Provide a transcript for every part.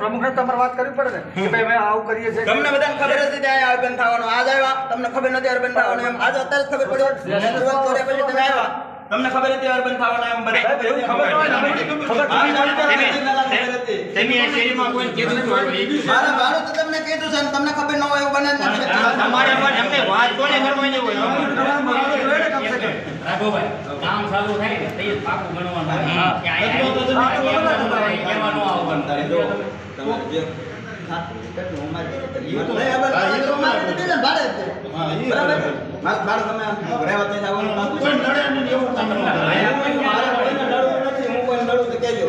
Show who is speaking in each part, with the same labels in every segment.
Speaker 1: પ્રમુખ.
Speaker 2: ના,
Speaker 1: તમારે વાત કરવી પડે ને કે ભાઈ આવું કરીએ છીએ
Speaker 2: તમને બધાને ખબર હતી ત્યાં અર્બન થવાનું આજ આવ્યા. તમને ખબર નથી અર્બન થવાનું એમ. આજ અત્યારે ખબર પડી. શરૂઆત કર્યા પછી તમે આવ્યા. તમને ખબર હતી અર્બન થવાનું એમ? બધા ખબર
Speaker 1: ખબર
Speaker 2: તમને.
Speaker 3: તમે કીધું
Speaker 2: તમને છે તમને ખબર ન હોય એવું બને નથી.
Speaker 3: પણ એમને વાત કોને કરવાની હોય?
Speaker 1: તમારે ને કમ.
Speaker 4: ચાલુ થાય તો પાકું ગણવાનું કે કહેવાનું આવવાનું.
Speaker 2: તારે જો, તમારે જે.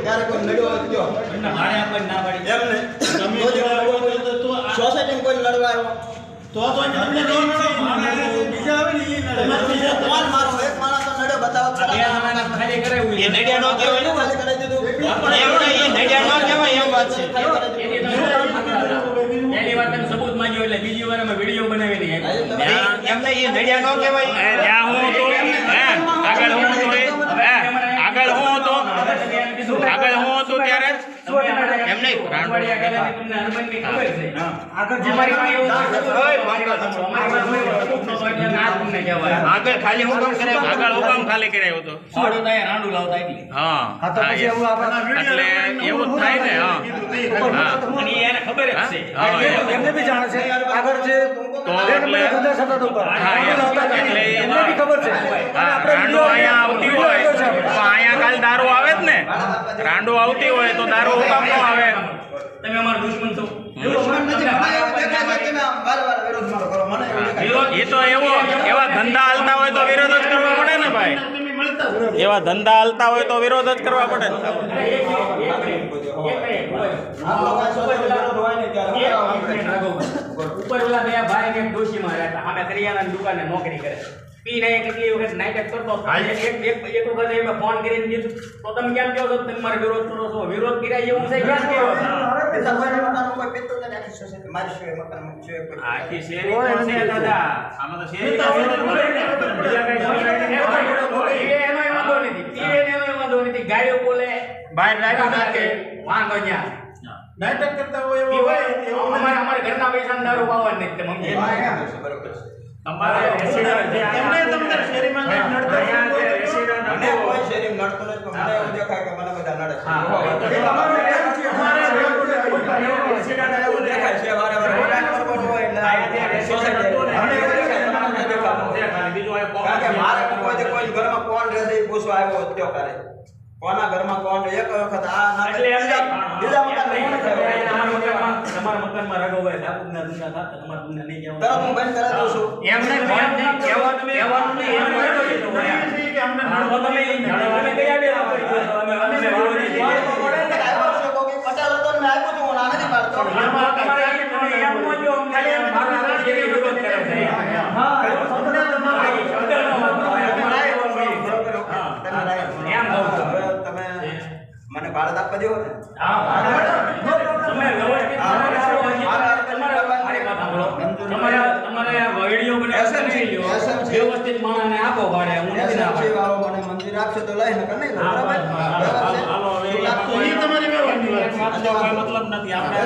Speaker 2: ક્યારે કોઈ નડ્યો.
Speaker 4: એમને ભાડે આપવાની ના પાડી.
Speaker 2: એમ નહીં. તો જેવા નડવા હોય તો તું આ સોસાયટીમાં કોઈ નડવા આવ્યો. તમાર મારો એક માણસ તો નડ્યો બતાવો
Speaker 4: એ
Speaker 2: ખરા.
Speaker 4: ખાલી કરાવ્યું
Speaker 3: એ નડિયા નો કહેવાય. ને
Speaker 2: ખાલી કરાવી દીધું.
Speaker 3: પણ એ નડિયા નો કહેવાય એમ વાત છે.
Speaker 4: પહેલી વાર તમે સબૂત માંગ્યો એટલે બીજી વાર અમે વીડિયો બનાવી નહીં
Speaker 3: એમને એ નડિયા નો કહેવાય. ત્યાં હું તો આગળ હું હતો
Speaker 4: તમને કહેવાય.
Speaker 3: આગળ ખાલી હું કામ કરે આગળ હું કામ ખાલી કરાયો હતો
Speaker 4: અહીંયા રાંડું લાવતા એટલે.
Speaker 3: હા
Speaker 1: હા તો પછી એવું આપણે
Speaker 3: એટલે એવું થાય ને હા. હા.
Speaker 4: અને એ એને ખબર જ છે.
Speaker 1: એમને- એમને બી જાણે છે. આગળ જે
Speaker 3: તો એટલે-
Speaker 1: ધંધા થતા હતા ઉપર.
Speaker 3: હા, એમ.
Speaker 1: આવતા.
Speaker 3: એટલે
Speaker 1: ખબર છે.
Speaker 3: રાંડો અહીંયા હોય. તો અહીંયા કાલ દારૂ આવે રાંડો આવતી હોય તો દારૂ હું કામ ન આવે
Speaker 4: તમે અમારા દુશ્મન છો
Speaker 2: એવું દેખાય છે કે તમે આમ વારે વારે વિરોધ મારો કરો. મને એવું દેખાય છે.
Speaker 3: એ તો એવો એવા ધંધા હાલતા હોય તો વિરોધ જ કરવા પડે ને ભાઈ એવા ધંધા હાલતા હોય તો વિરોધ જ કરવા પડે ને
Speaker 2: આ લોકો સોસાયટી વિરોધ હોય ને ત્યારે હું કરાવું.
Speaker 4: ઉપર ઓલા બે ભાઈ ને એક ડોશીમાં રહેતા સામે કરિયાણાની દુકાને નોકરી કરે પીને કેટલી વખત નાટક કરતો. એક એક એક એક વખત એમને ફોન કરીને કીધું તો તમે કેમ કહો છો? તમે મારો વિરોધ કરો છો. વિરોધ કર્યા એવું છે?
Speaker 2: કેમ કહો આખી
Speaker 4: શેરી તો છે દાદા. આમાં તો શેરી તો બીજા કઈ શેરી એ એનોય વાંધો નથી. પીએ એનો વાંધો નથી. ગાયો બોલે.
Speaker 3: બહાર રાખ્યું નાખે
Speaker 4: વાંધો ન્યા.
Speaker 5: નાટક કરતા હોય એવો હોય એવો
Speaker 4: અમારે અમારે ઘરના પૈસા ના રૂપાવા જ
Speaker 2: તે હશે? બરોબર છે.
Speaker 4: અમારે રેસિડન્ટ
Speaker 5: એમને તમને શેરીમાં કંઈક નડતા
Speaker 4: અહીંયા જે
Speaker 5: હોય તો
Speaker 4: રેસિડન્ટ
Speaker 2: મને કોઈ શેરીમાં નડતું નથી, પણ મને એવું દેખાય કે મને બધા નડે છે.
Speaker 4: હા.
Speaker 2: એવું દેખાય છે, વારે વારે હોરાટ કરવાનો હોય એટલે સોસાયટી. મને એવું દેખાય, તમને નથી દેખાતું. કારણ કે મારે કોઈ કોઈ ઘરમાં કોણ રહે છે એ પૂછવા આવ્યો કાલે. કોના ઘરમાં કોણ એક વખત આ
Speaker 4: એટલે એમ
Speaker 2: બીજા બીજા મકાનમાં કોણ
Speaker 4: તમારા મકાનમાં રાઘવભાઈ ઠાકુરના ધંધા થતા તમારા ધંધા નહીં
Speaker 2: તરત
Speaker 4: જવાનું
Speaker 2: હું બંધ કરાવી દઉં છું.
Speaker 4: એમને કહેવાનું નહીં એમ યાર.
Speaker 5: કે અમને
Speaker 4: તમે તમે કયા બે આપો છો? અમે અમે વિરોધી છીએ.
Speaker 2: મારે તો પડે ને આવ્યો છે કોઈ પટેલ હતો ને મેં આપ્યું હતું, હું ના નથી પાડતો.
Speaker 4: આમાં તમારે એમ તમે એમ ન જો, ખાલી એમ મારું નામ છે એ વિરોધ કરે છે.
Speaker 1: હા, એ તો તમને તમારે
Speaker 4: હા, એ શબ્દનો વાંધો હોય.
Speaker 2: તમે
Speaker 4: અમારે
Speaker 2: રાય
Speaker 4: એમ
Speaker 2: બોલો,
Speaker 4: નહીં.
Speaker 2: બરોબર, ઓકે.
Speaker 4: હા.
Speaker 2: તમે રાય બોલો.
Speaker 4: એમ કહું છું.
Speaker 2: હવે તમે મને ભારત આપવા દેવો ને
Speaker 4: વ્યવસ્થિત માણસને આપો ભાડે હું નથી ના
Speaker 2: SMC મને મંદિર આપશે તો લઈ નહીં બરાબર?
Speaker 5: તમારી
Speaker 3: મતલબ નથી આપણે